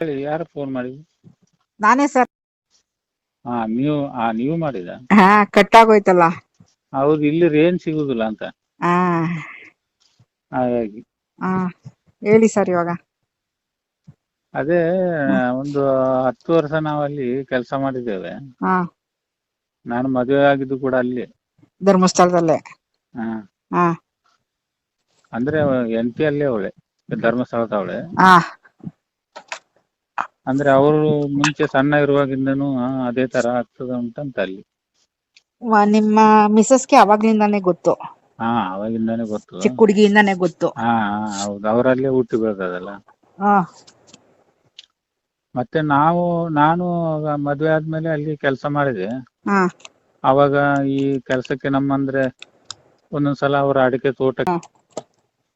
ಹೇಳಿ ಯಾರು ಫೋನ್ ಮಾಡಿದ್ರು ನಾನೇ ಸರ್ ಹಾ ನೀವು ಆ ನೀವು ಮಾಡಿದ? ಹಾ ಕಟ್ ಆಗೋಯ್ತಲ್ಲ. ಅವ್ರು ಇಲ್ಲಿ ರೇಂಜ್ ಸಿಗುದಿಲ್ಲ ಅಂತ. ಹಾ. ಹಾಗಾಗಿ. ಹಾ ಹೇಳಿ ಸರ್ ಇವಾಗ. ಅದೇ ಒಂದು ಹತ್ತು ವರ್ಷ ನಾವಲ್ಲಿ ಕೆಲಸ ಮಾಡಿದ್ದೇವೆ. ಹಾ. ನಾನು ಮದುವೆ ಆಗಿದ್ದು ಕೂಡ ಅಲ್ಲಿ. ಧರ್ಮಸ್ಥಳದಲ್ಲೇ. ಹಾ. ಹಾ. ಅಂದ್ರೆ ಎಂಟಿ ಅಲ್ಲೇ ಅವಳೆ ಧರ್ಮಸ್ಥಳದ ಅವಳೆ. ಹಾ. ಅಂದ್ರೆ ಅವರು ಮುಂಚೆ ಸಣ್ಣ ಇರುವಾಗಿಂದನು ಅದೇ ತರ ಆಗ್ತದ ಉಂಟಂತ ಅಲ್ಲಿ. ವ- ನಿಮ್ಮ ಮಿಸಸ್ಗೆ ಅವಾಗ್ಲಿಂದಾನೇ ಗೊತ್ತು. ಹಾ ಅವಾಗಿಂದಾನೆ ಗೊತ್ತು. ಚಿಕ್ಕ ಹುಡುಗಿಯಿಂದಾನೇ ಗೊತ್ತು. ಹಾ ಹಾ, ಹೌದು. ಅವರಲ್ಲೇ ಹುಟ್ಟಿ ಬೆಳೆದದಲ್ಲ. ಹಾ. ಮತ್ತೆ ನಾವು ನಾನು ಆಗ ಮದ್ವೆ ಆದ್ಮೇಲೆ ಅಲ್ಲಿ ಕೆಲಸ ಮಾಡಿದೆ. ಹಾ. ಅವಾಗ ಈ ಕೆಲಸಕ್ಕೆ ನಮ್ಮಂದ್ರೆ ಒಂದೊಂದ್ಸಲ ಅವರ ಅಡಿಕೆ ತೋಟ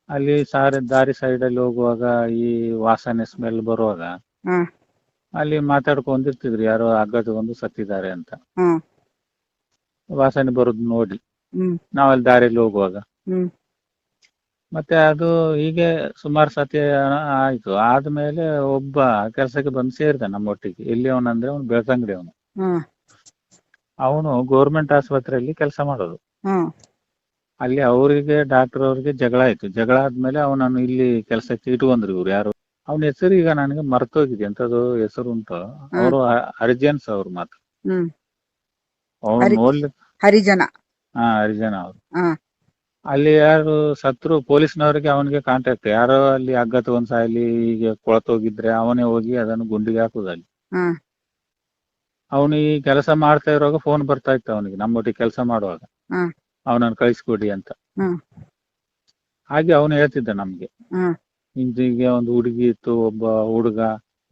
ಅಲ್ಲಿ ಸಾರಿ ದಾರಿ ಸೈಡ್ ಅಲ್ಲಿ ಹೋಗುವಾಗ ಈ ವಾಸನೆ ಸ್ಮೆಲ್ ಬರುವಾಗ ಅಲ್ಲಿ ಮಾತಾಡ್ಕೊಂಡಿರ್ತಿದ್ರು ಯಾರೋ ಹಗ್ಗ ತಗೊಂಡು ಸತ್ತಿದ್ದಾರೆ ಅಂತ. ವಾಸನೆ ಬರುದು ನೋಡಿ. ಹ್ಮ್. ನಾವಲ್ಲಿ ದಾರಿಯಲ್ಲಿ ಹೋಗುವಾಗ. ಹ್ಮ್. ಮತ್ತೆ ಅದು ಹೀಗೆ ಸುಮಾರು ಸತಿ ಆಯ್ತು. ಆದ್ಮೇಲೆ ಒಬ್ಬ ಕೆಲಸಕ್ಕೆ ಬಂದು ಸೇರಿದ ನಮ್ಮೊಟ್ಟಿಗೆ. ಎಲ್ಲಿ ಅವನಂದ್ರೆ ಅವನು ಬೆಳ್ತಂಗಡಿ ಅವನು ಹ್ಮ್. ಅವನು ಗೌರ್ಮೆಂಟ್ ಆಸ್ಪತ್ರೆಯಲ್ಲಿ ಕೆಲಸ ಮಾಡೋದು. ಹ್ಮ್. ಅಲ್ಲಿ ಅವರಿಗೆ ಡಾಕ್ಟರ್ ಅವರಿಗೆ ಜಗಳ ಆಯ್ತು. ಜಗಳ ಆದ್ಮೇಲೆ ಅವನನ್ನು ಇಲ್ಲಿ ಕೆಲಸಕ್ಕೆ ಇಟ್ಕೊಂಡ್ರು ಇವ್ರು ಯಾರು. ಅವನ ಹೆಸರು ಈಗ ನನಗೆ ಮರ್ತೋಗಿದೆ ಎಂತದು ಹೆಸರು ಉಂಟು. ಅವರು ಹರಿಜನ್ಸ್ ಅವ್ರು ಮಾತ್ರ. ಹ್ಮ್. ಅವ್ರು ಹರಿ- ನೋಡ್ಲಿಕ್ಕೆ ಹರಿಜನ. ಹಾ ಹರಿಜನ ಅವ್ರು. ಅಲ್ಲಿ ಯಾರು ಸತ್ರು ಪೊಲೀಸ್ನವರಿಗೆ ಅವನಿಗೆ ಕಾಂಟ್ಯಾಕ್ಟ್ ಯಾರೋ ಅಲ್ಲಿ ಹಗ್ಗ ತಗೊಂಡ್ ಈಗ ಹೀಗೆ ಕೊಳತೋಗಿದ್ರೆ ಅವನೇ ಹೋಗಿ ಅದನ್ನು ಗುಂಡಿಗೆ ಹಾಕುದು ಅಲ್ಲಿ. ಅವನಿಗೆ ಅವನು ಈ ಕೆಲಸ ಮಾಡ್ತಾ ಇರುವಾಗ ಫೋನ್ ಬರ್ತಾ ಇತ್ತು ಅವನಿಗೆ ನಮ್ಮೊಟ್ಟಿಗೆ ಕೆಲಸ ಮಾಡುವಾಗ. ಅವನನ್ನು ಕಳಿಸ್ಕೊಡಿ ಅಂತ. ಹಾಗೆ ಅವನು ಹೇಳ್ತಿದ್ದ ನಮ್ಗೆ. ಹ್ಮ್ ಹೀಗೆ ಒಂದು ಹುಡುಗಿ ಇತ್ತು ಒಬ್ಬ ಹುಡುಗ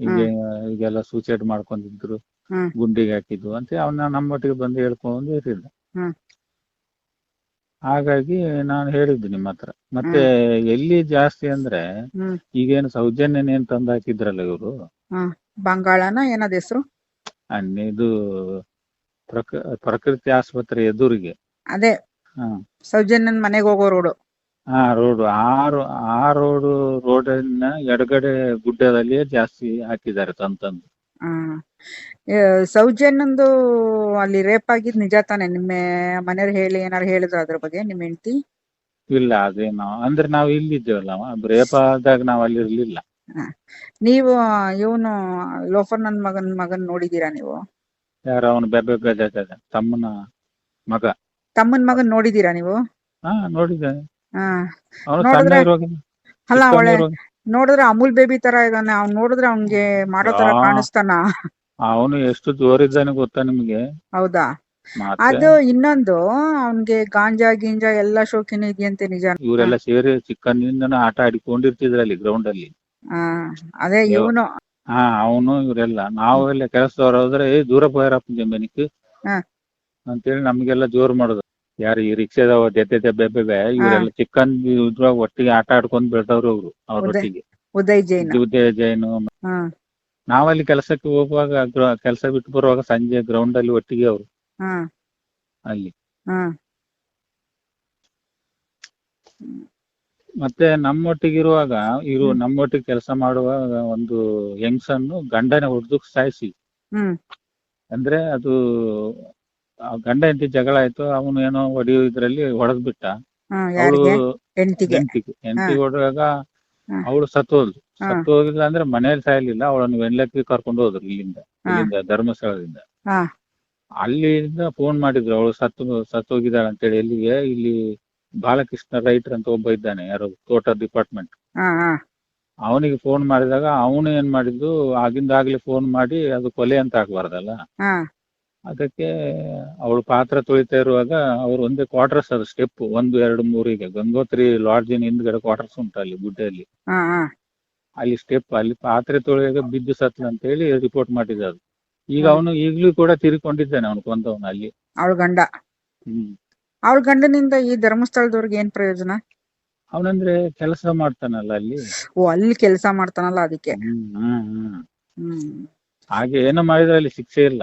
ಹೀಗೆ ಈಗೆಲ್ಲ ಸೂಸೈಡ್ ಮಾಡ್ಕೊಂಡಿದ್ರು ಹ್ಮ್. ಗುಂಡಿಗೆ ಹಾಕಿದ್ವು ಅಂತ ಅವನ ನಮ್ಮೊಟ್ಟಿಗೆ ಬಂದು ಹೇಳ್ಕೊಂಡು ಇರಲಿಲ್ಲ. ಹ್ಮ್. ಹಾಗಾಗಿ ನಾನು ಹೇಳಿದ್ದು ನಿಮ್ಮ ಹತ್ರ. ಮತ್ತೆ ಎಲ್ಲಿ ಜಾಸ್ತಿ ಅಂದ್ರೆ ಹ್ಮ್. ಈಗೇನು ಸೌಜನ್ಯನ ಏನ್ ತಂದು ಹಾಕಿದ್ರಲ್ಲ ಇವರು? ಬಂಗಾಳನ ಏನದ ಹೆಸರು? ಇದು ಪ್ರಕ ಪ್ರಕೃತಿ ಆಸ್ಪತ್ರೆ ಎದುರಿಗೆ. ಅದೇ. ಹಾ ಸೌಜನ್ಯನ್ ಮನೆಗೆ ಹೋಗೋ ರೋಡು ಹಾ ರೋಡ್ ಆ ರೋ ಆ ರೋಡ್ ರೋಡಿನ ಎಡಗಡೆ ಗುಡ್ಡದಲ್ಲಿ ಜಾಸ್ತಿ ಹಾಕಿದ್ದಾರೆ ತಂತಂದು ತಂದು. ಸೌಜನ್ಯಂದು ಅಲ್ಲಿ ರೇಪ್ ಆಗಿದ್ ನಿಜ ತಾನೆ? ನಿಮ್ಮ ಮನೆಯವ್ರು ಹೇಳಿ ಏನಾರು ಹೇಳಿದ್ರು ಅದ್ರ ಬಗ್ಗೆ ನಿಮ್ ಹೆಂಡತಿ? ಇಲ್ಲ ಅದೇನು ಅಂದ್ರೆ ನಾವು ಇಲ್ಲಿದ್ದೇವಲ್ಲ ರೇಪ ಆದಾಗ ನಾವು ಅಲ್ಲಿ ಇರ್ಲಿಲ್ಲ. ನೀವು ಇವನು ಲೋಫರ್ ನನ್ ಮಗನ್ ಮಗನ್ ನೋಡಿದೀರಾ ನೀವು? ಯಾರು ಅವನು ಬೆಬ್ಬೆ ಬೆದ ತಮ್ಮನ ಮಗ. ತಮ್ಮನ್ ಮಗನ್ ನೋಡಿದೀರಾ ನೀವು? ಹಾ ನೋಡಿದ್ದೆ ಹಾ ಅವನು ಸಣ್ಣ ನೋಡಿದ್ರೆ- ಅಲ್ಲ ಅವಳೆ ನೋಡಿದ್ರೆ ಅಮೂಲ್ ಬೇಬಿ ತರ ಇದಾನೆ ಅವ್ನ್ ನೋಡಿದ್ರೆ ಅವ್ನ್ಗೆ ಮಾಡೋ ತರ. ಕಾಣಿಸ್ತಾನ. ಅವನು ಎಷ್ಟು ಜೋರಿದ್ದಾನೆ ಗೊತ್ತಾ ನಿಮ್ಗೆ? ಹೌದಾ? ಅದು ಇನ್ನೊಂದು ಅವನ್ಗೆ ಗಾಂಜಾ ಗಿಂಜಾ ಎಲ್ಲಾ ಶೋಕಿನ ಇದೆಯಂತೆ ನಿಜ. ಇವರೆಲ್ಲ ಸೇರಿ ಚಿಕ್ಕಂದಿಂದ ಆಟ ಆಡಿಕೊಂಡಿರ್ತಿದ್ರಲ್ಲಿ ಗ್ರೌಂಡ್ ಅಲ್ಲಿ. ಅದೇ ಇವನು. ಹಾ ಅವನು ಇವರೆಲ್ಲ. ನಾವೆಲ್ಲ ಕೆಲಸದವ್ರು ಹೋದ್ರೆ ದೂರ ಹೋಯಾರಪ್ಪ ಜಂಬನಿಕ್? ಹಾ. ಅಂತೇಳಿ ನಮ್ಗೆಲ್ಲ ಜೋರ್ ಮಾಡೋದು. ಯಾರು ಈ ರಿಕ್ಷಾದವ ದೆದ್ದೆ ಬೆಬ್ಬೆ ಇವರೆಲ್ಲ ಚಿಕ್ಕನ್ ಇದ್ರಾಗ ಒಟ್ಟಿಗೆ ಆಟ ಆಡ್ಕೊಂಡ್ ಬೆಳ್ದವ್ರು ಅವ್ರು ಅವ್ರೊಟ್ಟಿಗೆ ಉದಯ್ ಜೈನ್. ಉದಯ ಜೈನು. ನಾವಲ್ಲಿ ಕೆಲಸಕ್ಕೆ ಹೋಗುವಾಗ ಕೆಲಸ ಬಿಟ್ಟು ಬರುವಾಗ ಸಂಜೆ ಗ್ರೌಂಡ್ ಅಲ್ಲಿ ಒಟ್ಟಿಗೆ ಅವರು. ಅಲ್ಲಿ. ಮತ್ತೆ ನಮ್ಮೊಟ್ಟಿಗೆ ಇರುವಾಗ ಇರು ನಮ್ಮ ನಮ್ಮೊಟ್ಟಿಗೆ ಕೆಲಸ ಮಾಡುವಾಗ ಒಂದು ಹೆಂಗ್ಸನ್ನು ಗಂಡನ ಹೊಡೆದು ಸಾಯಿಸಿ. ಹ್ಮ್. ಅಂದ್ರೆ ಅದು ಆ ಗಂಡ ಹೆಂಡತಿ ಜಗಳ ಆಯ್ತು ಅವನು ಏನೋ ಹೊಡೆಯೋ ಇದ್ರಲ್ಲಿ ಹೊಡೆದ್ ಬಿಟ್ಟ ಹ್ಮ್ ಅವಳು ಹೆಂಡತಿಗೆ. ಹೆಂಡತಿಗೆ. ಹೆಂಡತಿ ಹೊಡೆದಾಗ. ಅವಳು ಸತ್ತು ಹೋದ್ಲು. ಹಾ. ಸತ್ತು ಹೋಗಿಲ್ಲ ಅಂದ್ರೆ ಮನೇಲಿ ಸಾಯಲಿಲ್ಲ ಅವಳನ್ನು ವೆನ್ಲಕ್ಕಿ ಕರ್ಕೊಂಡು ಹೋದ್ರು ಇಲ್ಲಿಂದ ಹಾ. ಇಲ್ಲಿಂದ ಧರ್ಮಸ್ಥಳದಿಂದ. ಹಾ. ಅಲ್ಲಿಂದ ಫೋನ್ ಮಾಡಿದ್ರು ಅವಳು ಸತ್ತು ಸತ್ತು ಹೋಗಿದ್ದಾಳೆ ಅಂತೇಳಿ. ಎಲ್ಲಿಗೆ? ಇಲ್ಲಿ ಬಾಲಕೃಷ್ಣ ರೈಟರ್ ಅಂತ ಒಬ್ಬ ಇದ್ದಾನೆ ಯಾರೋ ತೋಟ ಡಿಪಾರ್ಟ್ಮೆಂಟ್. ಹಾ ಹಾ. ಅವನಿಗೆ ಫೋನ್ ಮಾಡಿದಾಗ ಅವನು ಏನ್ ಮಾಡಿದ್ದು ಆಗಿಂದಾಗ್ಲೇ ಫೋನ್ ಮಾಡಿ ಅದು ಕೊಲೆ ಅಂತ ಆಗ್ಬಾರ್ದಲ್ಲ? ಹಾ. ಅದಕ್ಕೆ ಅವಳು ಪಾತ್ರ ತೊಳಿತಾ ಇರುವಾಗ ಅವ್ರು ಒಂದೇ ಕ್ವಾರ್ಟರ್ಸ್ ಅದು ಸ್ಟೆಪ್ ಒಂದು ಎರಡು ಮೂರಿಗೆ ಗಂಗೋತ್ರಿ ಲಾಡ್ಜಿನ ಹಿಂದ್ಗಡೆ ಕ್ವಾರ್ಟರ್ಸ್ ಉಂಟು ಅಲ್ಲಿ ಗುಡ್ಡೆಯಲ್ಲಿ ಹಾ ಹಾ. ಅಲ್ಲಿ ಸ್ಟೆಪ್ ಅಲ್ಲಿ ಪಾತ್ರೆ ತೊಳೆಯುವಾಗ ಬಿದ್ದು ಸತ್ಲ ಅಂತ ಹೇಳಿ ರಿಪೋರ್ಟ್ ಮಾಡಿದ ಅದು. ಈಗ ಅವನು ಈಗ್ಲೂ ಕೂಡ ತಿರ್ಕೊಂಡಿದ್ದಾನೆ ಅವನು ಕೊಂದವನು ಅಲ್ಲಿ. ಅವಳ ಗಂಡ. ಹ್ಮ್. ಅವಳ ಗಂಡನಿಂದ ಈ ಧರ್ಮಸ್ಥಳದವ್ರಿಗೆ ಏನ್ ಪ್ರಯೋಜನ? ಅವನಂದ್ರೆ ಕೆಲಸ ಮಾಡ್ತಾನಲ್ಲ ಅಲ್ಲಿ. ಓ ಅಲ್ಲಿ ಕೆಲಸ ಮಾಡ್ತಾನಲ್ಲ ಅದಕ್ಕೆ. ಹ್ಮ್ ಹ್ಮ್ ಹ್ಮ್. ಹ್ಮ್. ಹಾಗೆ ಏನೋ ಮಾಡಿದ್ರೆ ಅಲ್ಲಿ ಶಿಕ್ಷೆ ಇಲ್ಲ.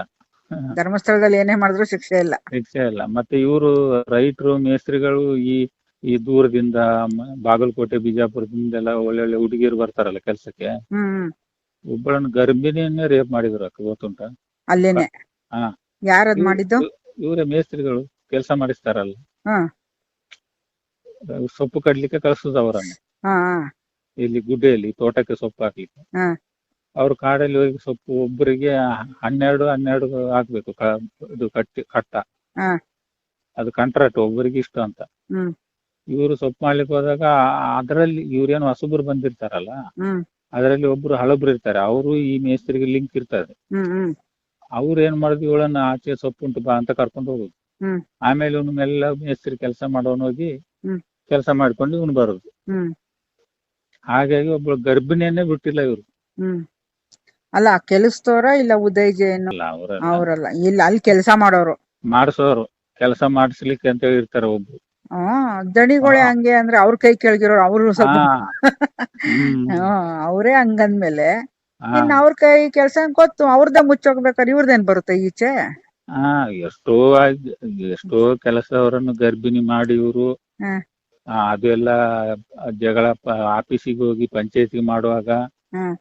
ಧರ್ಮಸ್ಥಳದಲ್ಲಿ ಏನೇ ಮಾಡಿದ್ರು ಶಿಕ್ಷೆ ಇಲ್ಲ. ಶಿಕ್ಷೆ ಇಲ್ಲ. ಮತ್ತೆ ಇವರು ರೈತರು ಮೇಸ್ತ್ರಿಗಳು ಈ ಈ ದೂರದಿಂದ ಮ- ಬಾಗಲಕೋಟೆ ಬಿಜಾಪುರದಿಂದ ಎಲ್ಲ ಒಳ್ಳೆ ಹುಡುಗಿಯರು ಬರ್ತಾರಲ್ಲ ಕೆಲ್ಸಕ್ಕೆ. ಹ್ಮ್ ಒಬ್ಬಳನ್ನ ಗರ್ಭಿಣಿಯನ್ನೇ ರೇಪ್ ಮಾಡಿದ್ರು ಅಕ್ಕ ಗೊತ್ತುಂಟ? ಅಲ್ಲೇನೆ. ಹಾ. ಯಾರದ್ ಮಾಡಿದ್ದು? ಇವರೇ ಮೇಸ್ತ್ರಿಗಳು ಕೆಲಸ ಮಾಡಿಸ್ತಾರಲ್ಲ. ಸೊಪ್ಪು ಕಡ್ಲಿಕ್ಕೆ ಕಳ್ಸುದು ಅವರನ್ನ. ಹಾ. ಇಲ್ಲಿ ಗುಡ್ಡೆಯಲ್ಲಿ ತೋಟಕ್ಕೆ ಸೊಪ್ಪು ಹಾಕ್ಲಿಕ್ಕೆ. ಹಾ. ಅವ್ರು ಕಾಡಲ್ಲಿ ಹೋಗಿ ಸೊಪ್ಪು ಒಬ್ಬರಿಗೆ ಹನ್ನೆರಡು ಹನ್ನೆರಡು ಹಾಕ್ಬೇಕು ಕ- ಇದು ಕಟ್ಟಿ ಕಟ್ಟ. ಹಾ. ಅದು ಕಾಂಟ್ರಾಕ್ಟ್ ಒಬ್ಬರಿಗೆ ಇಷ್ಟು ಅಂತ. ಹ್ಮ್. ಇವರು ಸೊಪ್ಪು ಮಾಡ್ಲಿಕ್ಕೆ ಹೋದಾಗ ಅದರಲ್ಲಿ ಇವ್ರೇನು ಹೊಸಬ್ರು ಬಂದಿರ್ತಾರಲ್ಲ? ಹ್ಮ್. ಅದರಲ್ಲಿ ಒಬ್ರು ಹಳಬ್ರು ಇರ್ತಾರೆ. ಅವರು ಈ ಮೇಸ್ತ್ರಿಗೆ ಲಿಂಕ್ ಇರ್ತಾರೆ ಹ್ಮ್ ಹ್ಮ್. ಅವ್ರು ಏನ್ ಮಾಡಿದ್ವಿ ಇವಳನ್ನ ಆಚೆ ಸೊಪ್ಪು ಉಂಟು ಬಾ ಅಂತ ಕರ್ಕೊಂಡು ಹೋಗುದು. ಹ್ಮ್. ಆಮೇಲೆ ಇವನು ಮೆಲ್ಲ ಮೇಸ್ತ್ರಿ ಕೆಲಸ ಮಾಡೋನು ಹೋಗಿ ಹ್ಮ್. ಕೆಲಸ ಮಾಡ್ಕೊಂಡು ಇವನು ಬರುದು. ಹ್ಮ್. ಹಾಗಾಗಿ ಒಬ್ಳು ಗರ್ಭಿಣಿಯನ್ನೇ ಬಿಟ್ಟಿಲ್ಲ ಇವ್ರು. ಹ್ಮ್. ಅಲ್ಲ ಕೆಲಸದವರ ಇಲ್ಲ ಉದಯ್ ಜೈನ್ ಅಲ್ಲ ಅವರೆಲ್ಲ ಅವ್ರಲ್ಲ ಇಲ್ಲ ಅಲ್ಲಿ ಕೆಲಸ ಮಾಡೋರು ಮಾಡಿಸೋರು ಕೆಲಸ ಮಾಡಿಸ್ಲಿಕ್ಕೆ ಅಂತ ಹೇಳಿ ಇರ್ತಾರೆ ಒಬ್ರು ಹ್ಮ್ ದಣಿಗಳೇ ಹಾ. ಹಂಗೆ ಅಂದ್ರೆ ಅವ್ರ ಕೈ ಕೆಳಗಿರೋರು ಅವ್ರು ಸ್ವಲ್ಪ ಹಾ. ಹ್ಮ್. ಅವರೇ ಹಂಗಂದ್ಮೇಲೆ ಹಾ. ಇನ್ ಅವ್ರ ಕೈ ಕೆಲ್ಸ ಗೊತ್ತು ಅವ್ರದ್ದೇ ಮುಚ್ಚೋಗ್ಬೇಕಾದ್ರೆ ಇವ್ರದೇನ್ ಬರುತ್ತೆ ಈಚೆ ಹಾ ಎಷ್ಟೋ ಆಗ್- ಎಷ್ಟೋ ಕೆಲಸದವರನ್ನು ಗರ್ಭಿಣಿ ಮಾಡಿ ಇವರು ಅದೆಲ್ಲ ಜಗಳ ಆಫೀಸಿಗೆ ಹೋಗಿ ಪಂಚಾಯತಿ ಮಾಡುವಾಗ.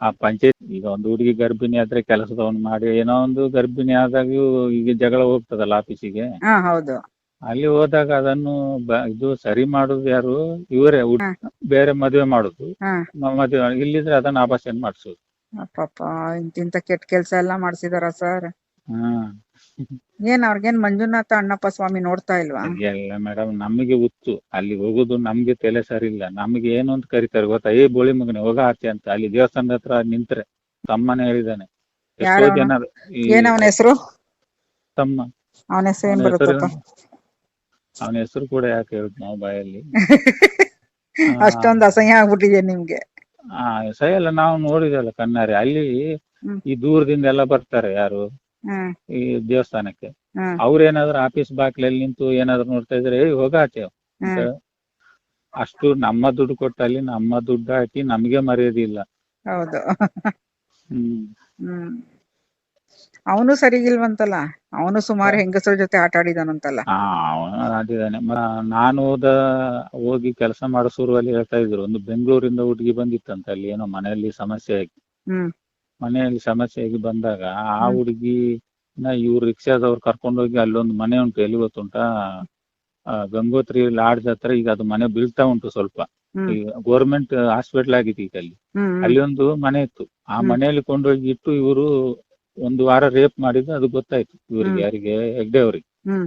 ಆ ಪಂಚಾಯತ್ ಈಗ ಒಂದು ಹುಡುಗಿ ಗರ್ಭಿಣಿ ಆದ್ರೆ ಕೆಲಸದವನು ಮಾಡಿ ಏನೋ ಒಂದು ಗರ್ಭಿಣಿ ಆದಾಗ್ಯೂ ಈಗ ಜಗಳ ಹೋಗ್ತದಲ್ಲ ಆಫೀಸಿಗೆ. ಹಾ ಹೌದು. ಅಲ್ಲಿ ಹೋದಾಗ ಅದನ್ನು ಬ- ಇದು ಸರಿ ಮಾಡುದು ಯಾರು? ಇವರೇ ಹುಡ್- ಬೇರೆ ಮದುವೆ ಮಾಡುದು. ಹಾ. ಮ- ಮದುವೆ ಇಲ್ಲಿದ್ರೆ ಅದನ್ನ ಆಪರೇಷನ್ ಮಾಡಿಸೋದು. ಪಾಪ ಇಂತಿಂತ ಕೆಟ್ಟ ಕೆಲ್ಸ ಎಲ್ಲಾ ಮಾಡ್ಸಿದಾರ ಸರ್ ಏನ್ ಅವ್ರಿಗೇನ್ ಮಂಜುನಾಥ ಅಣ್ಣಪ್ಪ ಸ್ವಾಮಿ ನೋಡ್ತಾ ಇಲ್ವಾ? ಎಲ್ಲ ಮೇಡಮ್ ನಮಗೆ ಹುಚ್ಚು. ಅಲ್ಲಿ ಹೋಗುದು ನಮ್ಗೆ ತಲೆ ಸರಿ ಇಲ್ಲ ನಮ್ಗೆ ಏನು ಅಂತ ಕರಿತಾರೆ ಗೊತ್ತಾ? ಏ ಬೋಳಿ ಮಗನೇ ಹೋಗ ಆಚೆ ಅಂತ. ಅಲ್ಲಿ ದೇವಸ್ಥಾನದ ಹತ್ರ ನಿಂತ್ರೆ. ತಮ್ಮನೇ ಹೇಳಿದಾನೆ ಎಷ್ಟೋ? ಜನ ಈ ಏನ್ ಅವನ ಹೆಸರು? ತಮ್ಮ. ಅವನ ಹೆಸರು ಏನ್ ಅವನ ಹೆಸರು ಬರುತ್ತಪ್ಪ? ಅವನ ಹೆಸರು ಕೂಡ ಯಾಕೆ ಹೇಳುದು ನಾವು ಬಾಯಲ್ಲಿ? ಅಷ್ಟೊಂದು ಅಸಹ್ಯ ಆಗ್ಬಿಟ್ಟಿದೆ ನಿಮ್ಗೆ. ಆ ಸರಿ ಅಲ್ಲ ನಾವು ನೋಡಿದಲ್ಲ ಕಣ್ಣಾರೆ. ಅಲ್ಲಿ ಹ್ಮ್. ಈ ದೂರದಿಂದ ಎಲ್ಲ ಬರ್ತಾರೆ ಯಾರು? ಹ್ಮ್. ಈ ದೇವಸ್ಥಾನಕ್ಕೆ. ಹ್ಮ್. ಅವ್ರೇನಾದ್ರು ಆಫೀಸ್ ಬಾಕ್ಲಲ್ಲಿ ನಿಂತು ಏನಾದ್ರು ನೋಡ್ತಾ ಇದ್ರೆ ಏ ಹೋಗ ಆಚೆ. ಅಂತ ಹ್ಮ್ ಅಷ್ಟು ನಮ್ಮ ದುಡ್ಡು ಕೊಟ್ಟಲ್ಲಿ ನಮ್ಮ ದುಡ್ಡು ಹಾಕಿ ನಮ್ಗೆ ಮರ್ಯಾದೆ ಇಲ್ಲ. ಹೌದು. ಹ್ಮ್. ಹ್ಮ್. ಅವನು ಸರಿಗಿಲ್ವಂತಲ್ಲ ಅವನು ಸುಮಾರು ಹೆಂಗಸರ ಜೊತೆ ಆಟ ಆಡಿದಾನಂತಲ್ಲ? ಹಾ ಅವನು ಆಡಿದಾನೆ. ಮ- ನಾನು ಹೋದ ಹೋಗಿ ಕೆಲಸ ಮಾಡೋ ಶುರುವಲ್ಲಿ ಹೇಳ್ತಾ ಇದ್ರು ಒಂದು ಬೆಂಗಳೂರಿಂದ ಹುಡುಗಿ ಬಂದಿತ್ತಂತ ಅಲ್ಲಿ ಏನೋ ಮನೆಯಲ್ಲಿ ಸಮಸ್ಯೆ ಆಗಿ. ಹ್ಮ್. ಮನೆಯಲ್ಲಿ ಸಮಸ್ಯೆ ಆಗಿ ಬಂದಾಗ ಆ ಹುಡುಗಿ ಹುಡುಗಿ ಇವ್ರು ರಿಕ್ಷಾದವ್ರು ಕರ್ಕೊಂಡೋಗಿ ಅಲ್ಲೊಂದು ಮನೆ ಉಂಟು ಎಲ್ಲಿ ಗೊತ್ತುಂಟಾ? ಆ, ಗಂಗೋತ್ರಿ ಲಾಡ್ಜ್ ಹತ್ರ ಈಗ ಅದು ಮನೆ ಬೀಳ್ತಾ ಉಂಟು ಸ್ವಲ್ಪ. ಹ್ಮ್. ಈಗ ಗೌರ್ಮೆಂಟ್ ಹಾಸ್ಪಿಟಲ್ ಆಗಿದೆ ಈಗ ಅಲ್ಲಿ. ಹ್ಮ್ ಹ್ಮ್. ಅಲ್ಲಿ ಒಂದು ಮನೆ ಇತ್ತು. ಆ ಹ್ಮ್. ಮನೆಯಲ್ಲಿ ಕೊಂಡೋಗಿ ಇಟ್ಟು ಇವರು ಒಂದು ವಾರ ರೇಪ್ ಮಾಡಿದ್ದು ಅದು ಗೊತ್ತಾಯ್ತು. ಇವರಿಗೆ ಹ್ಮ್. ಯಾರಿಗೆ? ಹೆಗ್ಡೆ ಅವ್ರಿಗೆ. ಹ್ಮ್.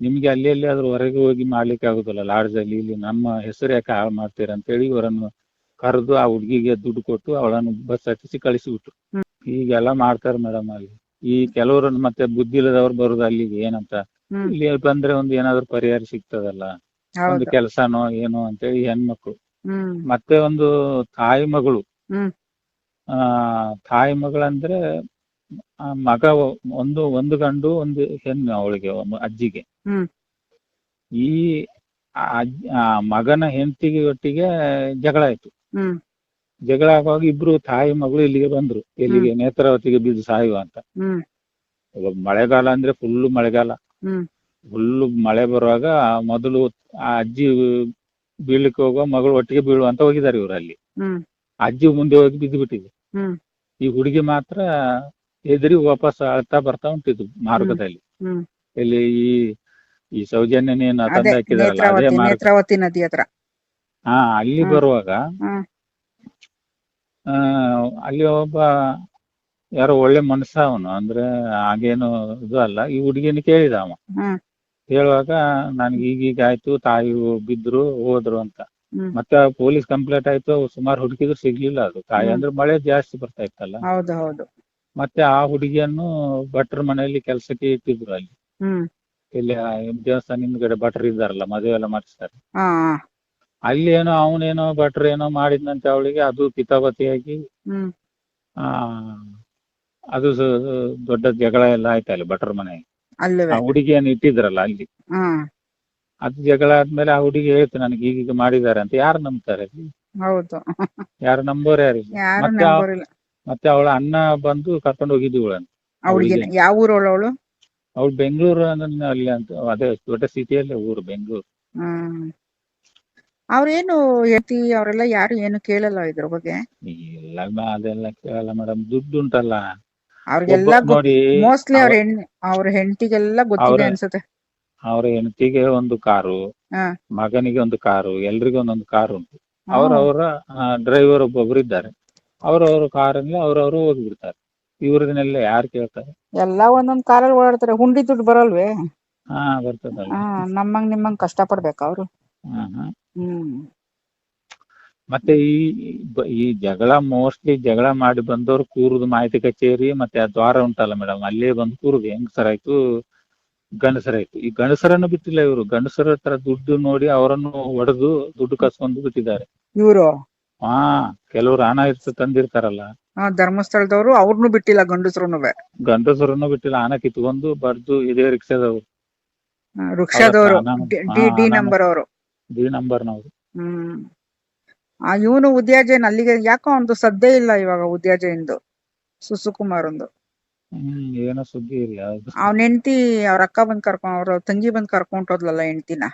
ನಿಮ್ಗೆ ಅಲ್ಲಿ ಎಲ್ಲಿ ಹೊರಗೆ ಹೋಗಿ ಮಾಡ್ಲಿಕ್ಕೆ ಆಗುದಿಲ್ಲ. ಲಾಡ್ಜ್ ಅಲ್ಲಿ ಇಲ್ಲಿ ನಮ್ಮ ಹೆಸರು ಯಾಕೆ ಹಾಳು ಮಾಡ್ತೀರಾ ಅಂತ ಹೇಳಿ ಇವರನ್ನು ಕರೆದು ಆ ಹುಡುಗಿಗೆ ದುಡ್ಡು ಕೊಟ್ಟು ಅವಳನ್ನು ಬಸ್ ಹತ್ತಿಸಿ ಕಳಿಸಿಬಿಟ್ರು. ಈಗ ಹೀಗೆಲ್ಲ ಮಾಡ್ತಾರೆ ಮೇಡಮ್ ಅಲ್ಲಿ. ಈ ಕೆಲವರು ಮತ್ತೆ ಬುದ್ಧಿ ಇಲ್ಲದವ್ರು ಬರುದು ಅಲ್ಲಿಗೆ ಏನಂತ? ಇಲ್ಲಿ ಬಂದ್ರೆ ಒಂದು ಏನಾದ್ರು ಪರಿಹಾರ ಸಿಗ್ತದಲ್ಲ? ಒಂದು ಕೆಲಸನೋ ಏನೋ ಅಂತೇಳಿ ಹೆಣ್ಮಕ್ಳು. ಮತ್ತೆ ಒಂದು ತಾಯಿ ಮಗಳು. ಆ ತಾಯಿ ಮಗಳಂದ್ರೆ ಆ ಮಗ ಒಂದು ಒಂದು ಗಂಡು ಒಂದು ಹೆಣ್ಣು ಅವಳಿಗೆ ಅಜ್ಜಿಗೆ. ಈ ಮಗನ ಹೆಂಡತಿಗೆ ಒಟ್ಟಿಗೆ ಜಗಳ ಆಯ್ತು. ಹ್ಮ್. ಜಗಳ ಆಗುವಾಗ ಇಬ್ರು ತಾಯಿ ಮಗಳು ಇಲ್ಲಿಗೆ ಬಂದ್ರು. ಎಲ್ಲಿಗೆ? ನೇತ್ರಾವತಿಗೆ ಬಿದ್ದು ಸಾಯುವ ಅಂತ. ಹ್ಮ್. ಇವಾಗ ಮಳೆಗಾಲ ಅಂದ್ರೆ ಫುಲ್ ಮಳೆಗಾಲ. ಹ್ಮ್. ಫುಲ್ ಮಳೆ ಬರುವಾಗ ಮೊದಲು ಆ ಅಜ್ಜಿ ಬೀಳ್ಲಿಕ್ಕೆ ಹೋಗುವ ಮಗಳು ಒಟ್ಟಿಗೆ ಬೀಳು ಅಂತ ಹೋಗಿದ್ದಾರೆ ಇವ್ರು ಅಲ್ಲಿ. ಹ್ಮ್. ಅಜ್ಜಿ ಮುಂದೆ ಹೋಗಿ ಬಿದ್ದು ಬಿಟ್ಟಿದೆ. ಹ್ಮ್. ಈ ಹುಡುಗಿ ಮಾತ್ರ ಎದುರಿ ವಾಪಸ್ ಅಳ್ತಾ ಬರ್ತಾ ಉಂಟಿದ್ದು ಮಾರ್ಗದಲ್ಲಿ. ಹ್ಮ್. ಇಲ್ಲಿ ಈ ಈ ಸೌಜನ್ಯನೇನು ತಂದು ಹಾಕಿದಾರಲ್ಲ ಅದೇ ಮಾರ್ಗ. ನೇತ್ರಾವತಿ ನದಿ ಹತ್ರ. ಹಾ ಅಲ್ಲಿ ಬರುವಾಗ ಹ್ಮ್. ಆ ಅಲ್ಲಿ ಒಬ್ಬ ಯಾರೋ ಒಳ್ಳೆ ಮನುಷ್ಯ ಅವನು ಅಂದ್ರೆ ಹಾಗೇನು ಇದು ಅಲ್ಲ ಈ ಹುಡುಗಿನ ಕೇಳಿದ ಅವ. ಹ್ಮ್. ಹೇಳುವಾಗ ನನ್ಗೆ ಈಗೀಗ ಆಯ್ತು ತಾಯಿ ಬಿದ್ರು ಹೋದ್ರು ಅಂತ. ಹ್ಮ್. ಮತ್ತೆ ಪೊಲೀಸ್ ಕಂಪ್ಲೇಂಟ್ ಆಯ್ತು ಸುಮಾರು ಹುಡುಕಿದ್ರು ಸಿಗ್ಲಿಲ್ಲ ಅದು. ತಾಯಿ ಹ್ಮ್. ಅಂದ್ರೆ ಮಳೆ ಜಾಸ್ತಿ ಬರ್ತಾ ಇತ್ತಲ್ಲ. ಹೌದು ಹೌದು. ಮತ್ತೆ ಆ ಹುಡುಗಿಯನ್ನು ಭಟ್ರ ಮನೆಯಲ್ಲಿ ಕೆಲಸಕ್ಕೆ ಇಟ್ಟಿದ್ರು ಅಲ್ಲಿ. ಹ್ಮ್. ಇಲ್ಲಿ ಆ ದೇವಸ್ಥಾನ ಹಿಂದ್ಗಡೆ ಭಟ್ರು ಇದ್ದಾರಲ್ಲ ಮದುವೆ ಎಲ್ಲ ಮಾಡಿಸ್ತಾರೆ. ಹಾ ಹಾ. ಅಲ್ಲಿ ಏನೋ ಅವನೇನೋ ಭಟ್ರು ಏನೋ ಮಾಡಿದ್ನಂತೆ ಅವಳಿಗೆ ಅದು ಪಿತಾಪತಿಯಾಗಿ. ಹ್ಮ್. ಆ ಅದು ಸ- ದೊಡ್ಡ ಜಗಳ ಎಲ್ಲ ಅಲ್ಲಿ ಭಟ್ರ ಮನೆ? ಅಲ್ಲವೇ ಆ ಹುಡುಗಿಯನ್ನು ಇಟ್ಟಿದ್ರಲ್ಲ ಅಲ್ಲಿ? ಹ್ಮ್ ಅದು ಜಗಳ ಆದ್ಮೇಲೆ ಆ ಹುಡುಗಿ ಹೇಳ್ತು ನನಗೆ ಈಗೀಗ ಮಾಡಿದ್ದಾರೆ ಅಂತ. ಯಾರು ನಂಬ್ತಾರೆ ಅಲ್ಲಿ? ಹೌದು. ಯಾರು ನಂಬೋರು ಯಾರಿಲ್ಲ ಯಾರು ಮತ್ತೆ ಆ- ನಂಬೋರಿಲ್ಲ. ಮತ್ತೆ ಅವಳ ಅಣ್ಣ ಬಂದು ಕರ್ಕೊಂಡು ಹೋಗಿದ್ವಿ ಇವಳನ್ನು ಅವಳಿಗೆ ಅವಳಿಗೆ. ಯಾವ ಊರವಳು ಅವಳು? ಬೆಂಗಳೂರು ಅಂದ್ರೆ ಅಲ್ಲಿ ಅಂತ ಅದೇ ದೊಡ್ಡ ಸಿಟಿಯಲ್ಲೇ ಊರು ಬೆಂಗಳೂರು. ಹ್ಮ್. ಅವ್ರೇನು ಹೇಳ್ತಿ ಅವರೆಲ್ಲ ಯಾರು ಏನು ಕೇಳಲ್ಲ ಇದ್ರ ಬಗ್ಗೆ? ಇಲ್ಲ ಮ- ಅದೆಲ್ಲ ಕೇಳಲ್ಲ ಮೇಡಮ್ ದುಡ್ಡು ಉಂಟಲ್ಲ. ಅವ್ರಿಗೆಲ್ಲ ಒಬ್ಬ ನೋಡಿ ಮೋಸ್ಟ್ಲಿ ಅವ್ರ ಅವ- ಹೆಣ್ ಅವ್ರ ಹೆಂಡತಿಗೆಲ್ಲ ಗೊತ್ತಿದೆ ಅವ್ರ- ಅನ್ಸುತ್ತೆ. ಅವ್ರ ಹೆಂಡತಿಗೆ ಒಂದು ಕಾರು ಹಾ. ಮಗನಿಗೆ ಒಂದು ಕಾರು ಎಲ್ರಿಗೂ ಒಂದೊಂದು ಕಾರು ಉಂಟು. ಅವರವರ ಡ್ರೈವರ್ ಒಬ್ಬೊಬ್ರು ಇದ್ದಾರೆ. ಅವ್ರವ್ರ ಕಾರಲ್ಲಿ ಅವ್ರವ್ರು ಹೋಗ್ಬಿಡ್ತಾರೆ. ಇವ್ರದನ್ನೆಲ್ಲ ಯಾರು ಕೇಳ್ತಾರೆ? ಎಲ್ಲ ಒಂದೊಂದ್ ಕಾರಲ್ಲಿ ಓಡಾಡ್ತಾರೆ. ಹುಂಡಿ ದುಡ್ಡು ಬರಲ್ವೇ? ಹಾ ಬರ್ತದಲ್ಲ ಹಾ ನಮ್ಮಂಗ್ ನಿಮ್ಮಂಗ್ ಕಷ್ಟ ಪಡ್ಬೇಕು ಅವ್ರು. ಹಾ ಹಾ. ಮತ್ತೆ ಈ ಈ ಜಗಳ ಮೋಸ್ಟ್ಲಿ ಜಗಳ ಮಾಡಿ ಬಂದವರು ಕೂರುದು ಮಾಹಿತಿ ಕಚೇರಿ ಮತ್ತೆ ಆ ದ್ವಾರ ಉಂಟಲ್ಲ ಮೇಡಮ್ ಅಲ್ಲೇ ಬಂದು ಕೂರುದು. ಹೆಂಗಸರಾಯ್ತು ಗಂಡಸರಾಯ್ತು ಈ ಗಂಡಸರನ್ನು ಬಿಟ್ಟಿಲ್ಲ ಇವರು. ಗಂಡಸರ ಹತ್ರ ದುಡ್ಡು ನೋಡಿ ಅವರನ್ನು ಹೊಡೆದು ದುಡ್ಡು ಕಸ್ಕೊಂಡು ಬಿಟ್ಟಿದ್ದಾರೆ. ಇವರು? ಹಾ ಕೆಲವರು ಹಣ ಇರ್ತ ತಂದಿರ್ತಾರಲ್ಲ. ಧರ್ಮಸ್ಥಳದವರು ಅವ್ರನ್ನು ಬಿಟ್ಟಿಲ್ಲ ಗಂಡಸರನ್ನು ಗಂಡಸರನ್ನು ಬಿಟ್ಟಿಲ್ಲ ಹಣ ಕಿತ್ಕೊಂಡು ಬರ್ದು ಇದೇ ರಿಕ್ಷಾದವರು. ರಿಕ್ಷಾದವರು ಡಿ ನಂಬರ್ ಡಿ ನಾನು- ನಂಬರ್ ಹ್ಮ್. ಆ ಇವನು ಉದ್ಯಾಜಯನ್ ಅಲ್ಲಿಗೆ ಯಾಕೋ ಒಂದು ಸದ್ದೇ ಇಲ್ಲ ಇವಾಗ ಉದ್ಯಾಜಯಂದು ಸುಸುಕುಮಾರ್ ಒಂದು ಹ್ಮ್ ಏನೋ ಸುದ್ದಿ ಇಲ್ಲ ಅದು. ಅವ್ನ ಹೆಂಡತಿ ಅವ್ರ ಅಕ್ಕ ಬಂದ್ ಕರ್ಕೊಂಡ್ ಅವ್ರ ತಂಗಿ ಬಂದ್ ಕರ್ಕೊಂಡ್ ಹೋದ್ಲಲ್ಲ ಹೆಂಡತಿನ?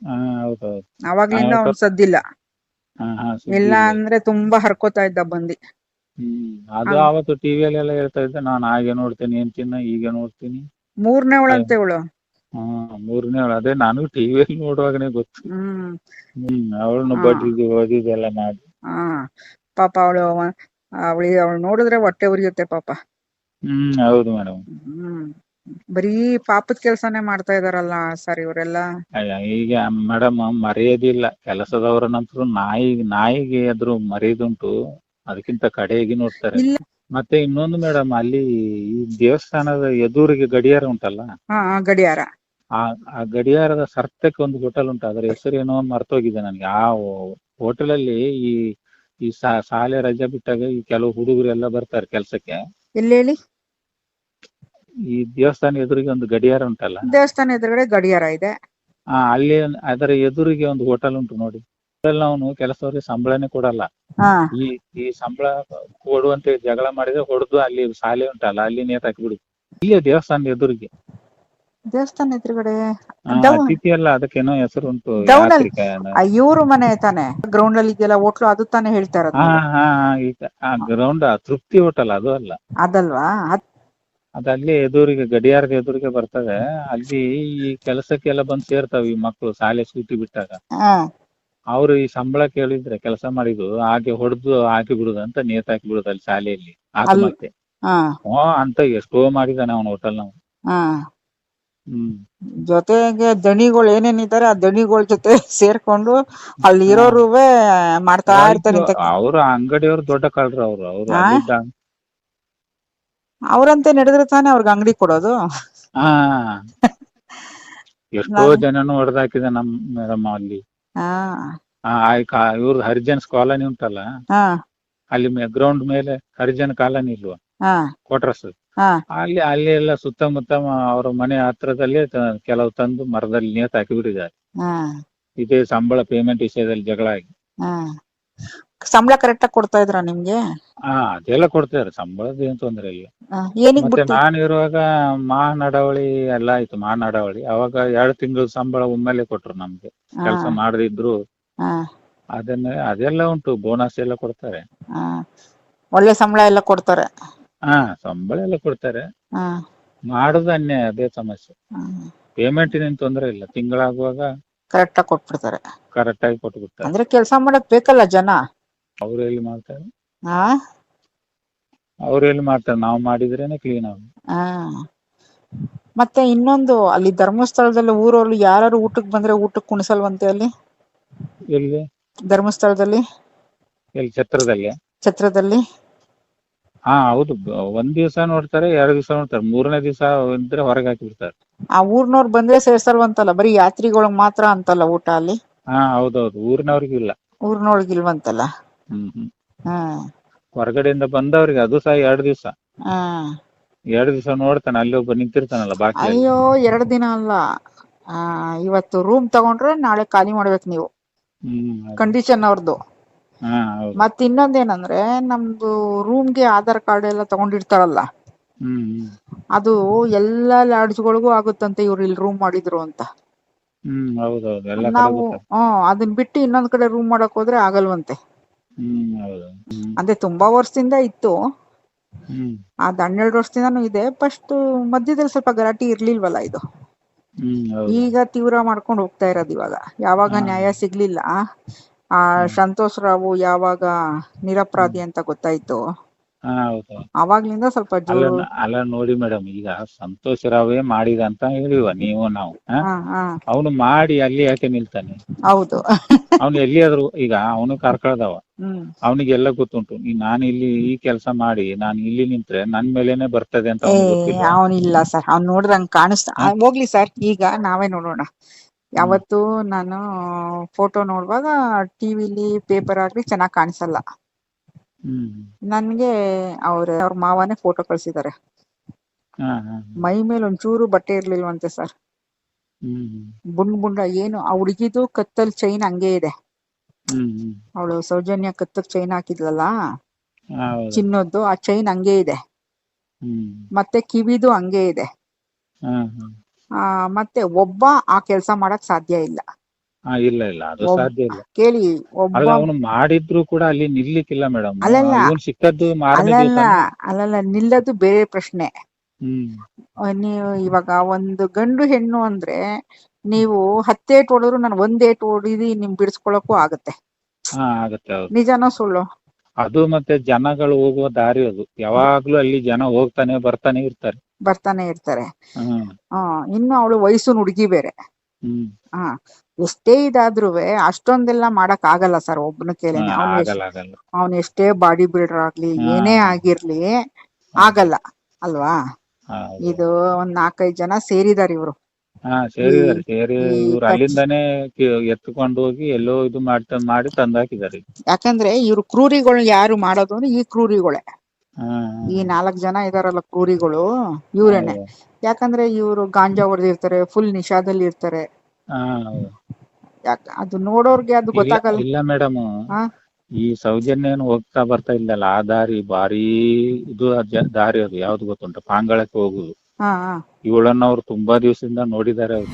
ಹಾ ಹೌದೌದು. ಅವಾಗ್ಲಿಂದ ಅವ್ನ್ ಸದ್ದಿಲ್ಲ. ಹಾ ಹಾ ಸುದ್ದಿ ಇಲ್ಲ. ಅಂದ್ರೆ ತುಂಬಾ ಹರ್ಕೋತಾ ಇದ್ದ ಬಂದಿ. ಹ್ಮ್ ಅದು ಹಾ. ಅವತ್ತು ಟಿವಿಯಲ್ಲಿ ಎಲ್ಲ ಹೇಳ್ತಾ ಇದ್ದೆ ನಾನು ಹಾಗೆ ನೋಡ್ತೀನಿ ಅಂತಿನ ಈಗ ನೋಡ್ತೀನಿ. ಮೂರನೇ ಅವಳಂತೆ ಇವಳು ಹ್ಮ್ ಮೂರನೇ ಅದೇ ನಾನು ಟಿವಿಯಲ್ಲಿ ನೋಡುವಾಗನೇ ಗೊತ್ತು. ಹ್ಮ್. ಹ್ಮ್ ಅವಳನ್ನು ಹಾ. ಎಲ್ಲಾ ಓದಿದ್ದೆಲ್ಲ ಮಾಡಿ. ಹಾ ಪಾಪ ಅವಳು ಅವಳಿ ಅವಳು ನೋಡಿದ್ರೆ ಹೊಟ್ಟೆ ಉರಿಯುತ್ತೆ ಪಾಪ. ಹ್ಮ್ ಹೌದು ಮೇಡಮ್ ಹ್ಮ್. ಬರೀ ಪಾಪದ ಕೆಲ್ಸಾನೇ ಮಾಡ್ತಾ ಇದಾರಲ್ಲ ಸರ್ ಇವರೆಲ್ಲ. ಈಗ ಮೇಡಮ್ ಮರೆಯೋದಿಲ್ಲ ಕೆಲಸದವರ ನಂತರ ನಾಯಿ ನಾಯಿಗೆ ಆದ್ರೂ ಮರೆಯುದುಂಟು. ಅದಕ್ಕಿಂತ ಕಡೆಗೆ ನೋಡ್ತಾರೆ. ಇಲ್ಲ. ಮತ್ತೆ ಇನ್ನೊಂದು ಮೇಡಮ್ ಅಲ್ಲಿ ಈ ದೇವಸ್ಥಾನದ ಎದುರಿಗೆ ಗಡಿಯಾರ ಉಂಟಲ್ಲ? ಹಾ ಆ ಗಡಿಯಾರ. ಆ ಆ ಗಡಿಯಾರದ ಸರ್ತಕ್ಕೆ ಒಂದು ಹೋಟೆಲ್ ಉಂಟು. ಅದರ ಹೆಸರು ಏನೋ ಮರ್ತೋಗಿದೆ ನನಗೆ. ಆ ಹೋಟೆಲ್ ಅಲ್ಲಿ ಈ ಈ ಸಾಲೆ ಶಾಲೆ ರಜೆ ಬಿಟ್ಟಾಗ ಈ ಕೆಲವು ಹುಡುಗರೆಲ್ಲ ಬರ್ತಾರೆ ಕೆಲ್ಸಕ್ಕೆ. ಎಲ್ಲಿ ಹೇಳಿ? ಈ ದೇವಸ್ಥಾನ ಎದುರಿಗೆ ಒಂದು ಗಡಿಯಾರ ಉಂಟಲ್ಲ? ದೇವಸ್ಥಾನ ಎದುರುಗಡೆ ಗಡಿಯಾರ ಇದೆ. ಆ ಅಲ್ಲಿ ಅದರ ಎದುರಿಗೆ ಒಂದು ಹೋಟೆಲ್ ಉಂಟು ನೋಡಿ. ಅವನು ಕೆಲಸದವ್ರಿಗೆ ಸಂಬಳನೇ ಕೊಡಲ್ಲ. ಈ ಈ ಸಂಬಳ ಕೊಡುವಂತೆ ಜಗಳ ಮಾಡಿದ್ರೆ ಹೊಡೆದು ಅಲ್ಲಿ ಶಾಲೆ ಉಂಟಲ್ಲ ಅಲ್ಲಿ ನೇತಾಕಿ ಬಿಡುದು ಇಲ್ಲೇ ದೇವಸ್ಥಾನದ ಎದುರಿಗೆ. ದೇವಸ್ಥಾನ ಎದುರುಗಡೆ ಆ, ಡೌನ್ ಅತಿಥಿ ಅಲ್ಲ ಅದಕ್ಕೇನೋ ಹೆಸರು ಉಂಟು Down ಅಲ್ಲಿ-. ಇವ್ರು ಮನೆ ತಾನೆ ಗ್ರೌಂಡ್ ಅಲ್ಲಿ ಇದೆಯಲ್ಲ ಹೋಟ್ಲು ಅದು ತಾನೇ ಹೇಳ್ತಾ ಇರೋದು. ಆ ಗ್ರೌಂಡ್ ತೃಪ್ತಿ ಹೋಟೆಲ್ ಅದು ಅಲ್ಲ. ಅದಲ್ವಾ? ಅದಲ್ಲಿ ಎದುರಿಗೆ ಗಡಿಯಾರದ ಎದುರಿಗೆ ಬರ್ತದೆ. ಅಲ್ಲಿ ಈ ಕೆಲಸಕ್ಕೆಲ್ಲ ಬಂದು ಸೇರ್ತಾವ ಈ ಮಕ್ಕಳು ಶಾಲೆ ಸೂಟಿ ಬಿಟ್ಟಾಗ. ಅವ್ರು ಈ ಸಂಬಳ ಕೇಳಿದ್ರೆ ಕೆಲಸ ಮಾಡಿದ್ರು ಹಾಗೆ ಹೊಡೆದು ಹಾಕಿ ಬಿಡುದು ಅಂತ ನೇತಾಕಿ ಬಿಡುದು ಅಲ್ಲಿ ಶಾಲೆಯಲ್ಲಿ. ಆತ್ಮಹತ್ಯೆ. ಅಂತ ಎಷ್ಟೋ ಮಾಡಿದಾನೆ ಅವನ ಹೋಟೆಲ್ ನಾವು ಹ್ಮ್. ಜೊತೆಗೆ ದಣಿಗಳು ಏನೇನಿದ್ದಾರೆ ಆ ದಣಿಗಳ ಜೊತೆ ಸೇರ್ಕೊಂಡು ಅಲ್ಲಿ ಇರೋರುವೆ ಮಾಡ್ತಾ ಇರ್ತಾರೆ ಅವ್ರ ಅಂಗಡಿಯವ್ರು ದೊಡ್ಡ ಕಳ್ರ ಅವ್ರು. ಅವ್ರು? ಅಲ್ಲಿದ್ದ ಅವ್ರಂತೆ ನಡೆದ್ರೆ ತಾನೇ ಅವ್ರಿಗೆ ಅಂಗಡಿ ಕೊಡೋದು. ಆ. ಎಷ್ಟೋ ನಾನು- ಜನನು ಹೊಡೆದಾಕಿದ ನಮ್ ಮೇಡಮ್ ಅಲ್ಲಿ. ಹಾ. ಆ ಇವ್ರದ್ದು ಹರಿಜನ್ಸ್ ಕಾಲನಿ ಉಂಟಲ್ಲ? ಹಾ. ಅಲ್ಲಿ ಗ್ರೌಂಡ್ ಮೇಲೆ ಹರಿಜನ್ ಕಾಲನಿ ಇಲ್ವಾ? ಹಾ. ಕ್ವಾರ್ಟರ್ಸ್ ಹಾ. ಅಲ್ಲಿ ಅಲ್ಲಿ ಎಲ್ಲ ಸುತ್ತಮುತ್ತ ಮ- ಅವ್ರ ಮನೆ ಹತ್ರದಲ್ಲಿ ಕೆಲವು ತಂದು ಮರದಲ್ಲಿ ನೇತು ಹಾಕಿ ಬಿಟ್ಟಿದ್ದಾರೆ ಇದೆ ಸಂಬಳ ಪೇಮೆಂಟ್ ವಿಷಯದಲ್ಲಿ ಜಗಳ ಆಗಿ. ಹಾ. ಸಂಬಳ ಕರೆಕ್ಟ್ ಆಗಿ ಕೊಡ್ತಾ ಇದ್ರ ನಿಮ್ಗೆ? ಹಾ ಅದೆಲ್ಲ ಕೊಡ್ತಾರೆ ಸಂಬಳದ ಏನ್ ತೊಂದ್ರೆ ಇಲ್ಲ. ಹಾ, ಏನಿಗ್ ಮತ್ತೆ ನಾನು ಇರುವಾಗ ಮಾ ನಡವಳಿ ಎಲ್ಲ ಆಯ್ತು ಮಾ ನಡವಳಿ ಅವಾಗ ಎರಡು ತಿಂಗಳು ಸಂಬಳ ಒಮ್ಮೆಲೆ ಕೊಟ್ರು ನಮ್ಗೆ. ಹಾ, ಕೆಲಸ ಮಾಡದಿದ್ರು ಹಾ, ಅದನ್ನ ಅದೆಲ್ಲ ಉಂಟು. ಬೋನಸ್ ಎಲ್ಲ ಕೊಡ್ತಾರೆ. ಹಾ. ಒಳ್ಳೆ ಸಂಬಳ ಎಲ್ಲ ಕೊಡ್ತಾರೆ. ಹಾ ಸಂಬಳ ಎಲ್ಲ ಕೊಡ್ತಾರೆ. ಹಾ, ಮಾಡುದು ಅನ್ಯಾಯ ಅದೇ ಸಮಸ್ಯೆ. ಪೇಮೆಂಟ್ ಪೇಮೆಂಟಿನ ತೊಂದರೆ ಇಲ್ಲ. ತಿಂಗಳಾಗುವಾಗ ಕರೆಕ್ಟ್ ಆಗಿ ಕೊಟ್ಬಿಡ್ತಾರೆ. ಕರೆಕ್ಟ್ ಆಗಿ ಕೊಟ್ಬಿಡ್ತಾರೆ. ಅಂದ್ರೆ ಕೆಲಸ ಮಾಡಕ್ ಬೇಕಲ್ಲ ಜನ? ಅವ್ರು ಎಲ್ಲಿ ಮಾಡ್ತಾರೆ? ಹಾ. ಅವ್ರು ಎಲ್ಲಿ ಮಾಡ್ತಾರೆ? ನಾವು ಮಾಡಿದ್ರೇನೆ ಕ್ಲೀನ್ ಆಗ ಹಾ. ಮತ್ತೆ ಇನ್ನೊಂದು ಅಲ್ಲಿ ಧರ್ಮಸ್ಥಳದಲ್ಲಿ ಊರವ್ರು ಯಾರು ಊಟಕ್ ಬಂದ್ರೆ ಊಟಕ್ಕೆ ಕುಣಿಸಲ್ವಂತೆ ಅಲ್ಲಿ? ಎಲ್ಲಿ? ಧರ್ಮಸ್ಥಳದಲ್ಲಿ? ಎಲ್ಲಿ? ಛತ್ರದಲ್ಲಿ? ಛತ್ರದಲ್ಲಿ. ಹಾ ಹೌದು. ಬ- ಒಂದ್ ದಿವಸ ನೋಡ್ತಾರೆ ಎರಡು ದಿವಸ ನೋಡ್ತಾರೆ. ಮೂರನೇ ದಿವಸ ಇದ್ರೆ ಹೊರಗೆ ಹಾಕಿ ಬಿಡ್ತಾರೆ. ಆ ಊರ್ನವ್ರು ಬಂದ್ರೆ ಸೇರ್ಸಲ್ವಂತಲ್ಲ? ಬರೀ ಯಾತ್ರಿಗಳಿಗೆ ಮಾತ್ರ ಅಂತಲ್ಲ ಊಟ ಅಲ್ಲಿ? ಹಾ ಹೌದೌದು. ಊರಿನವ್ರಿಗೂ ಇಲ್ಲ. ಊರ್ನೊಳಗಿಲ್ವಂತಲ್ಲ ಹ್ಮ್ ಹ್ಮ್. ಹ್ಮ್ ಹೊರಗಡೆಯಿಂದ ಬಂದವ್ರಿಗೆ ಅದು ಸಹ ಎರಡು ದಿವಸ. ಹ್ಮ್ ಎರಡು ದಿವಸ ನೋಡ್ತಾನೆ ಅಲ್ಲಿ ಒಬ್ಬ ನಿಂತಿರ್ತಾನಲ್ಲ ಬಾಕಿ ಅಯ್ಯೋ ಎರಡ್ ದಿನ ಅಲ್ಲ. ಆ ಇವತ್ತು ರೂಮ್ ತಗೊಂಡ್ರೆ ನಾಳೆ ಖಾಲಿ ಮಾಡ್ಬೇಕು ನೀವು. ಹ್ಮ್ ಕಂಡೀಷನ್ ಅವ್ರದ್ದು ಮತ್ ಇನ್ನೊಂದೇನಂದ್ರೆ ನಮ್ದು ರೂಮ್ಗೆ ಆಧಾರ್ ಕಾರ್ಡ್ ಎಲ್ಲ ತಗೊಂಡಿರ್ತಾರಲ್ಲ? ಅದು ಎಲ್ಲಾ ಲಾಡ್ಜ್ಗಳಿಗೂ ಆಗುತ್ತಂತೆ ಇವ್ರು ಇಲ್ಲಿ ರೂಮ್ ಮಾಡಿದ್ರು ಅಂತ. ನಾವು. ಹ್ಮ್ ಅದನ್ನ ಬಿಟ್ಟು ಇನ್ನೊಂದ್ ಕಡೆ ರೂಮ್ ಮಾಡಕ್ ಹೋದ್ರೆ ಆಗಲ್ವಂತೆ. ಅಂದ್ರೆ ತುಂಬಾ ವರ್ಷದಿಂದ ಇತ್ತು. ಅದ್ ಹನ್ನೆರಡು ವರ್ಷದಿಂದಾನು ಇದೆ. ಫಸ್ಟ್ ಮಧ್ಯದಲ್ಲಿ ಸ್ವಲ್ಪ ಗಲಾಟೆ ಇರ್ಲಿಲ್ವಲ್ಲ ಇದು? ಈಗ ತೀವ್ರ ಮಾಡ್ಕೊಂಡು ಹೋಗ್ತಾ ಇರೋದು ಇವಾಗ. ಯಾವಾಗ ನ್ಯಾಯ ಸಿಗ್ಲಿಲ್ಲ. ಆ. ಸಂತೋಷ್ ರಾವು ಯಾವಾಗ ನಿರಪರಾಧಿ ಅಂತ ಗೊತ್ತಾಯ್ತು? ಹಾ ಹೌದು. ಅವಾಗ್ಲಿಂದ ಸ್ವಲ್ಪ ಅಲ್ಲ ಜೋರು ಅಲ್ಲ ನೋಡಿ ಮೇಡಮ್ ಈಗ ಸಂತೋಷ್ ರಾವೇ ಮಾಡಿದ ಅಂತ ಹೇಳಿವ ನೀವು ನಾವು ಹಾ? ಹಾ ಅವನು ಮಾಡಿ ಅಲ್ಲಿ ಯಾಕೆ ನಿಲ್ತಾನೆ? ಹೌದು. ಅವನು ಎಲ್ಲಿಯಾದ್ರು ಈಗ ಅವನು ಕಾರ್ಕಳದವ. ಹ್ಮ್. ಅವನಿಗೆಲ್ಲ ಗೊತ್ತುಂಟು ಈ ನಾನು ಇಲ್ಲಿ ಈ ಕೆಲಸ ಮಾಡಿ ನಾನು ಇಲ್ಲಿ ನಿಂತ್ರೆ ನನ್ ಮೇಲೇನೆ ಬರ್ತದೆ ಅಂತ ಏ ಅವ್ನಿಗೆ ಗೊತ್ತಿಲ್ವಾ? ಅವನಿಲ್ಲ ಸರ್ ಅವ್ನ್ ನೋಡಿದ್ರೆ ಹಂಗ್ ಕಾಣಿಸ್ತಾ ಆ, ಹೋಗ್ಲಿ ಸರ್ ಈಗ ನಾವೇ ನೋಡೋಣ. ಯಾವತ್ತು ನಾನು ಫೋಟೋ ನೋಡುವಾಗ ಟಿವಿಲಿ ಪೇಪರ್ ಆಗ್ಲಿ ಚೆನ್ನಾಗಿ ಕಾಣಿಸಲ್ಲ. ನನ್ಗೆ ಅವ್ರ ಅವ್ರ ಮಾವನೇ ಫೋಟೋ ಹಾ ಮೈ ಮೇಲೆ ಒಂಚೂರು ಬಟ್ಟೆ ಇರ್ಲಿಲ್ವಂತೆ ಸರ್. ಬುಂಡ್ ಬುಂಡ ಏನು ಆ ಹುಡುಗಿದು ಕತ್ತಲ್ ಚೈನ್ ಹಂಗೆ ಇದೆ. ಅವಳು ಸೌಜನ್ಯ ಕತ್ತಕ್ ಚೈನ್ ಹಾಕಿದ್ಲಲ್ಲ? ಚಿನ್ನದ್ದು ಆ ಚೈನ್ ಹಂಗೆ ಇದೆ. ಮತ್ತೆ ಕಿವಿದು ಹಂಗೆ ಇದೆ. ಮತ್ತೆ ಒಬ್ಬ ಆ ಕೆಲಸ ಮಾಡಕ್ ಸಾಧ್ಯ ಇಲ್ಲ. ಇಲ್ಲ ಇಲ್ಲ ಅದು ಸಾಧ್ಯ ಇಲ್ಲ. ಕೇಳಿ ಒಬ್ಬ ಅವನು ಮಾಡಿದ್ರು ಕೂಡ ಅಲ್ಲಿ ನಿಲ್ಲಿಕ್ಕಿಲ್ಲ ಮೇಡಮ್. ಅಲ್ಲಲ್ಲ. ಸಿಕ್ಕದ್ದು ಅಲ್ಲಲ್ಲ ದಿವಸ. ಅಲ್ಲಲ್ಲ ನಿಲ್ಲದು ಬೇರೆ ಪ್ರಶ್ನೆ. ನೀವು ಇವಾಗ ಒಂದು ಗಂಡು ಹೆಣ್ಣು ಅಂದ್ರೆ ನೀವು ಹತ್ತೇಟ್ ಹೊಡೆದ್ರು ನಾನು ಒಂದ್ ಏಟ್ ಹೊಡಿದಿ ನಿಮ್ ಬಿಡಿಸ್ಕೊಳಕ್ಕೂ ಆಗತ್ತೆ. ನಿಜನೋ ಸುಳ್ಳು? ಅದು ಮತ್ತೆ ಜನಗಳು ಹೋಗುವ ದಾರಿ ಅದು. ಯಾವಾಗ್ಲೂ ಅಲ್ಲಿ ಜನ ಹೋಗ್ತಾನೆ ಬರ್ತಾನೆ ಇರ್ತಾರೆ. ಬರ್ತಾನೆ ಇರ್ತಾರೆ. ಹ್ಮ್. ಆ ಇನ್ನು ಅವಳು ವಯಸ್ಸು ಹುಡುಗಿ ಬೇರೆ. ಹಾ ಎಷ್ಟೇ ಇದಾದ್ರುವೆ ಅಷ್ಟೊಂದೆಲ್ಲ ಮಾಡಕ್ ಆಗಲ್ಲ ಸರ್ ಒಬ್ಬನ ಕೇಳಿ ಅವ್ನ ಎಷ್ಟೇ ಬಾಡಿ ಬಿಲ್ಡರ್ ಆಗ್ಲಿ ಏನೇ ಆಗಿರ್ಲಿ ಆಗಲ್ಲ. ಅಲ್ವಾ? ಇದು ಒಂದ್ ನಾಲ್ಕೈದು ಜನ ಸೇರಿದಾರೆ ಇವ್ರು. ಅಲ್ಲಿಂದಾನೇ ಎತ್ಕೊಂಡು ಹೋಗಿ ಎಲ್ಲೋ ಇದು ಮಾಡ್ತಾ ಮಾಡಿ ತಂದಾಕಿದ್ದಾರೆ. ಯಾಕಂದ್ರೆ ಇವ್ರು ಕ್ರೂರಿಗಳು ಯಾರು ಮಾಡೋದು ಅಂದ್ರೆ ಈ ಕ್ರೂರಿಗಳೇ. ಈ ನಾಲ್ಕ್ ಜನ ಇದಾರಲ್ಲ ಕ್ರೂರಿಗಳು ಇವ್ರೇನೆ. ಯಾಕಂದ್ರೆ ಇವ್ರು ಗಾಂಜಾ ಹೊಡೆದಿರ್ತಾರೆ ಫುಲ್ ನಿಶಾದಲ್ಲಿ ಇರ್ತಾರೆ. ಯಾಕ ಅದು ನೋಡೋರ್ಗೆ ಅದು ಗೊತ್ತಾಗಲ್ಲ. ಇಲ್ಲ ಮೇಡಮ್ ಹಾ. ಈ ಸೌಜನ್ಯ ಏನು ಹೋಗ್ತಾ ಬರ್ತಾ ಇಲ್ಲಲ್ಲ ಆ ದಾರಿ ಬಾರಿ ಇದು ದಾರಿ ಅದು ಯಾವ್ದು ಗೊತ್ತುಂಟ? ಪಾಂಗಳಕ್ಕೆ ಹೋಗುದು. ಹಾ ಹಾ. ಇವಳನ್ನ ಅವ್ರು ತುಂಬಾ ದಿವಸದಿಂದ ನೋಡಿದ್ದಾರೆ ಅವ್ರು.